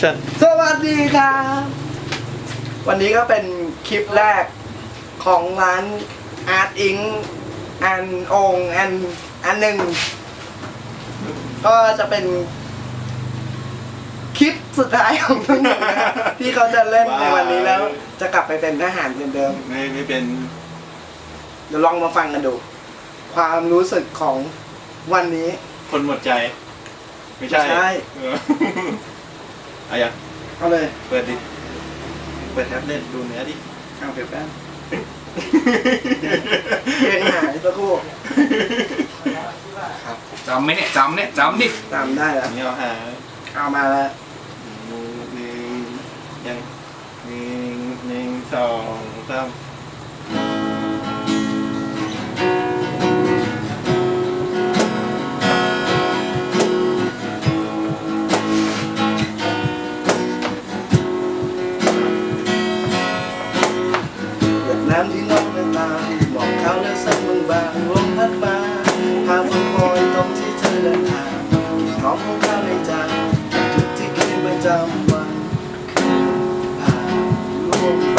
เชิญสวัสดีครับ วันนี้ก็เป็นคลิปแรกของร้าน Art Ink อันองค์อันอันหนึ่ง ก็จะเป็นคลิปสุดท้ายของทั้งหมดนะครับที่เขาจะเล่นในวันนี้แล้ว จะกลับไปเป็นทหารเหมือนเดิม ไม่ไม่เป็น เดี๋ยวลองมาฟังกันดู ความรู้สึกของวันนี้ คนหมดใจ ไม่ใช่ไม่ใช่ เออเอาอย่างเอาเลย เปิดดิ เปิดแท็บเล่นดูเนื้อดิ เอาเก็บแป๊บเพลงหายสักครู่จำไหมเนี่ยจำเนี่ยจำดิตามได้แล้ว อันนี้เอาหาเอามาแล้วหนึ่งยังหนึ่งหนึ่งสองสาม หมอกขาวเลือกสักบางบางลมพัดมาพาฝนโปรยตรงที่เธอเดินทางกินหอมของข้าวในจานจุดที่กินประจำวันผ่านล่วงไป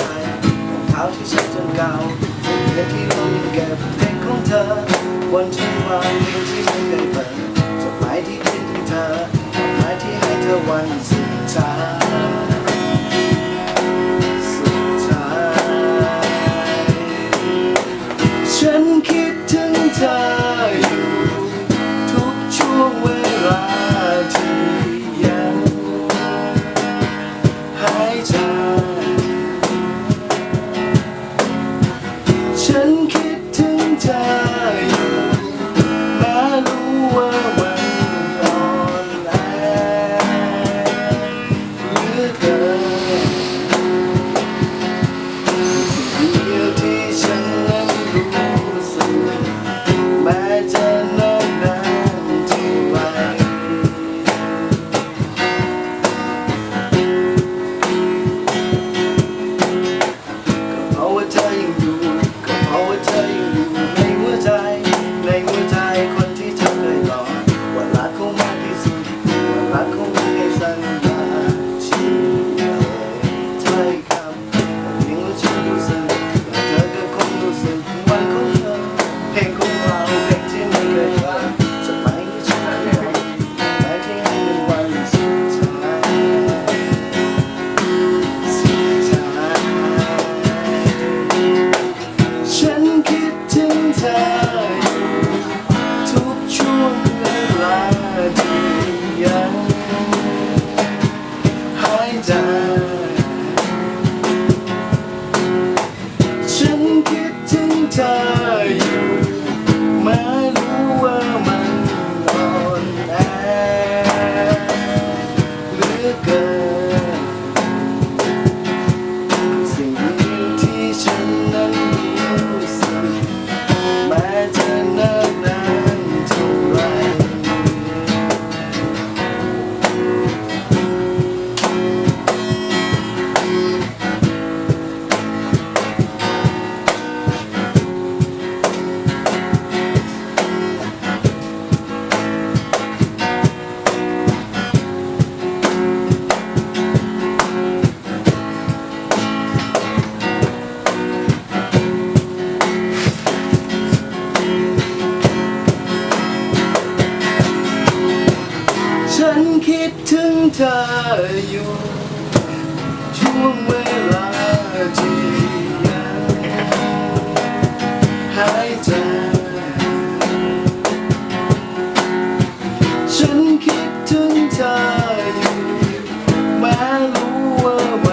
รองเท้าที่ใช้จนเก่าเงินที่เรายังเก็บเพลงของเธอบนชั้นวางเพลงที่ไม่เคยเปิดจดหมายที่เขียนถึงเธอดอกไม้ที่ให้เธอวันสุดท้าย เธออยู่ ช่วงเวลาที่ยังหายใจ ฉันคิดถึงเธออยู่แม้รู้ว่า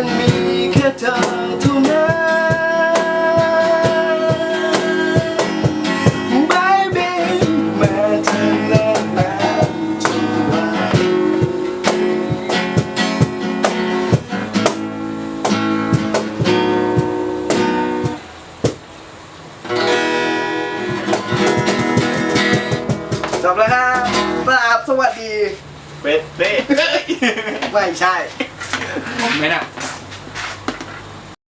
ยังมีแค่เธอเท่านั้น Baby แม้เธอแน่นแน่เท่าไหรจบแล้วครับกราบสวัสดี เป็ดเป๊ะไม่ใช่ผมไหมน่ะ